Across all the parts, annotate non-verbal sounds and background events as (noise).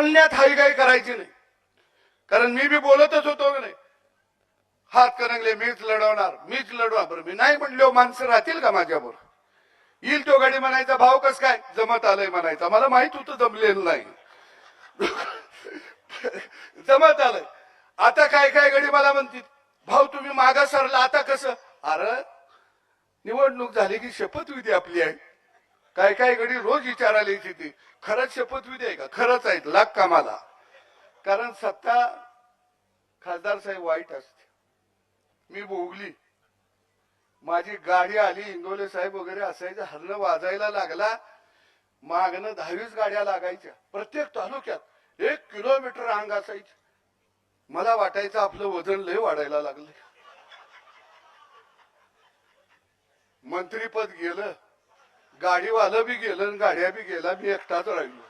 बोलण्यात हाई काही करायची नाही. कारण मी बी बोलतच होतो नाही. हात करंगले मीच लढवणार मीच लढवणार बरं. मी नाही म्हणलो माणसं राहतील का माझ्यावर येईल तो गाडी म्हणायचा भाव कस काय? जमत आलंय म्हणायचा. मला माहीत होतं जमलेलं नाही. (laughs) जमत आलंय. आता काय काय गडी मला म्हणतील? भाऊ तुम्ही मागा सरला आता कसं? अरे निवडणूक झाली की शपथविधी आपली आहे. काय काय घडी रोज विचारायला येते ती. खरंच शपथविधी आहे का? खरंच आहेत लाग कामाला. कारण सत्ता खासदार साहेब वाईट असते. मी भोगली. माझी गाडी आली इंगोले साहेब वगैरे असायचं हरणं वाजायला लागला. मागणं दहावीस गाड्या लागायच्या. प्रत्येक तालुक्यात एक किलोमीटर अंग असायची. मला वाटायचं आपलं वजन लय वाढायला लागलं मंत्रीपद गेलं. गाडीवालं बी गेलं आणि गाड्या बी गेला मी एकटाच राहिलो.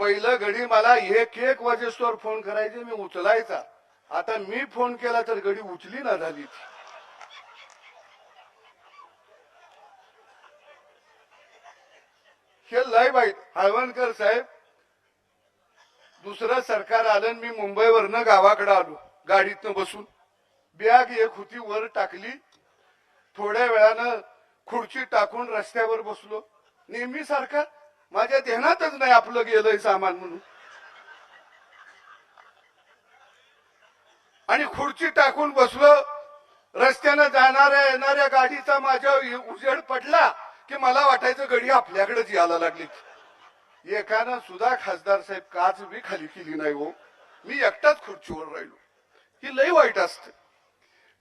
पहिलं घडी मला एक एक वाजेस्तोवर फोन करायचे मी उचलायचा. आता मी फोन केला तर घडी उचली ना झाली ती. हे लय बाईट हळवणकर साहेब दुसरं सरकार आलं मी मुंबईवरनं गावाकडे आलो गाडीतनं बसून. बॅग एक होती वर टाकली. थोड्या वेळानं खुर्ची टाकून रस्त्यावर बसलो. नेहमी सारखा माझ्या ध्यानातच नाही आपलं गेलंय सामान म्हणून. आणि खुर्ची टाकून बसलो. रस्त्यानं जाणाऱ्या येणाऱ्या गाडीचा माझ्या उजेड पडला की मला वाटायचं गडी आपल्याकडेच यायला लागली एकानं सुद्धा खासदार साहेब काच बी खाली केली नाही हो. मी एकटाच खुर्चीवर राहिलो. ही लई वाईट असते.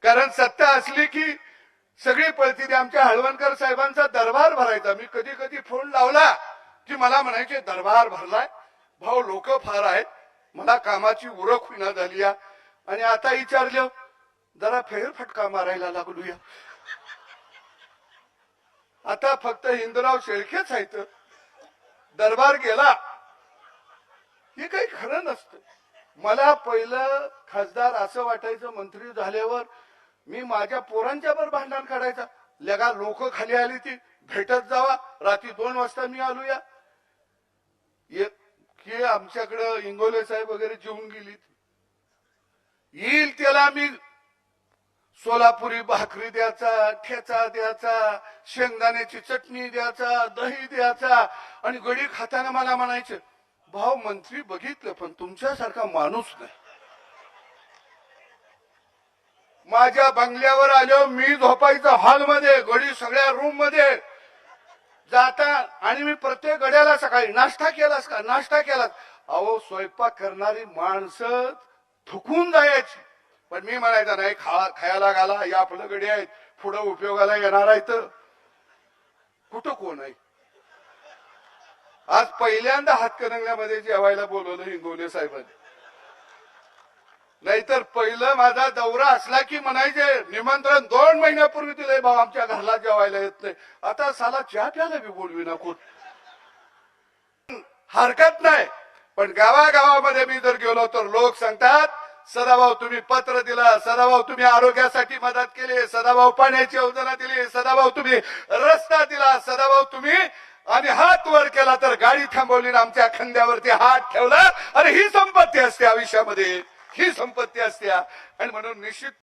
कारण सत्ता असली की सगळी पळती आमच्या हळवणकर साहेबांचा दरबार भरायचा. मी कधी कधी फोन लावला की मला म्हणायचे दरबार भरलाय. भाऊ लोक फार आहेत. मला कामाची उरख होईना झाली आणि आता विचारलं जरा फेरफटका मारायला लागलूया. आता फक्त हिंदूराव शेळकेच आहेत. दरबार गेला. हे काही खरं नसतं. मला पहिलं खासदार असं वाटायचं मंत्री झाल्यावर मी माझ्या पोरांच्या बर भांडण काढायचा. लगा लोक खाली आली ती भेटत जावा. रात्री दोन वाजता मी आलो या ये- की आमच्याकडं इंगोले साहेब वगैरे जेवून गेली येईल त्याला मी सोलापुरी भाकरी द्यायचा ठेचा द्यायचा शेंगदाण्याची चटणी द्यायचा दही द्यायचा आणि गडी खाताना मला म्हणायचं भाऊ मंत्री बघितलं पण तुमच्यासारखा माणूस नाही. माझ्या बंगल्यावर आलो मी झोपायचं हॉलमध्ये गडी सगळ्या रूममध्ये जाता आणि मी प्रत्येक गड्याला सकाळी नाश्ता केलास का? नाश्ता केलास. अहो स्वयंपाक करणारी माणसं थुकून जायची. पण मी म्हणायचं नाही खा खायला घाला. या आपलं गडी आहेत. पुढं उपयोगाला येणार आहेत. कुठं कोण आहे? आज पहिल्यांदा हातकणंगल्यामध्ये जेवायला बोलवलं हिंगोले साहेबांनी. नाहीतर पहिलं माझा दौरा असला की म्हणायचे निमंत्रण दोन महिन्यापूर्वी दिले भाऊ आमच्या घरला जेवायला येत नाही. आता साला चहा प्याला बी बोलवी नको हरकत नाही. पण गावागावामध्ये मी जर गेलो तर लोक सांगतात सदाभाऊ तुम्ही पत्र दिला सदाभाऊ तुम्ही आरोग्यासाठी मदत केली सदाभाऊ पाण्याची योजना दिली सदाभाऊ तुम्ही रस्ता दिला सदाभाऊ तुम्ही आणि हात वर केला तर गाडी थांबवली आमच्या खांद्यावरती हात ठेवला. अरे ही संपत्ती असते आयुष्यामध्ये. ही संपत्ती असते आणि म्हणून निश्चित